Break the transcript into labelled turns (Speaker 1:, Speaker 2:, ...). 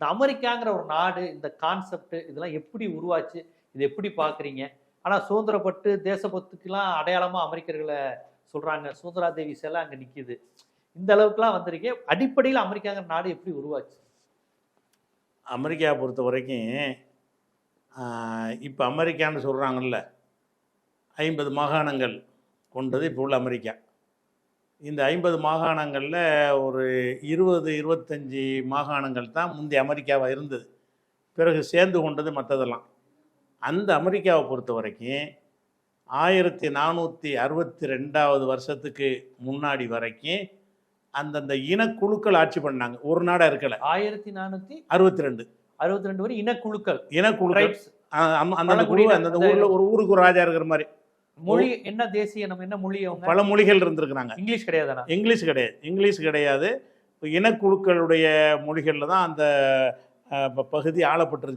Speaker 1: இந்த அமெரிக்காங்கிற ஒரு நாடு இந்த கான்செப்ட் இதெல்லாம் எப்படி உருவாச்சு இது எப்படி பார்க்குறீங்க? ஆனால் சுதந்திரப்பட்டு தேசபத்துக்கெல்லாம் அடையாளமாக அமெரிக்கர்களை சொல்கிறாங்க சுதந்திரா தேவி சிலை அங்கே நிற்கிது இந்த அளவுக்குலாம் வந்திருக்கேன் அடிப்படையில் அமெரிக்காங்கிற நாடு எப்படி உருவாச்சு?
Speaker 2: அமெரிக்கா பொறுத்த வரைக்கும் இப்போ அமெரிக்கான்னு சொல்கிறாங்கல்ல ஐம்பது மாகாணங்கள் கொண்டது இப்போ உள்ள அமெரிக்கா. இந்த ஐம்பது மாகாணங்களில் ஒரு இருபது இருபத்தஞ்சி மாகாணங்கள் தான் முந்தைய அமெரிக்காவாக இருந்தது. பிறகு சேர்ந்து கொண்டது மற்றதெல்லாம் அந்த அமெரிக்காவை பொறுத்த வரைக்கும் ஆயிரத்தி நானூற்றி அறுபத்தி ரெண்டாவது வருஷத்துக்கு முன்னாடி வரைக்கும் அந்தந்த இனக்குழுக்கள் ஆட்சி பண்ணாங்க. ஒரு நாடாக இருக்கலை.
Speaker 1: ஆயிரத்தி நானூற்றி
Speaker 2: அறுபத்தி ரெண்டு
Speaker 1: அறுபத்தி ரெண்டு வரை இனக்குழுக்கள்.
Speaker 2: இனக்குழுக்கள்.
Speaker 1: Tribes.
Speaker 2: அ- அம்ம- அந்தந்த குழு அந்தந்த
Speaker 1: அந்த-
Speaker 2: ஊரில் ஒரு ஊருக்கு ஒரு ராஜா இருக்கிற மாதிரி.
Speaker 1: மொழி என்ன தேசிய நம்ம என்ன மொழி
Speaker 2: பல மொழிகள் இருந்திருக்கிறாங்க.
Speaker 1: இங்கிலீஷ் கிடையாதானா?
Speaker 2: இங்கிலீஷ் கிடையாது இங்கிலீஷ் கிடையாது. இனக்குழுக்களுடைய மொழிகளில் தான் அந்த பகுதி ஆளப்பட்டிருந்துச்சு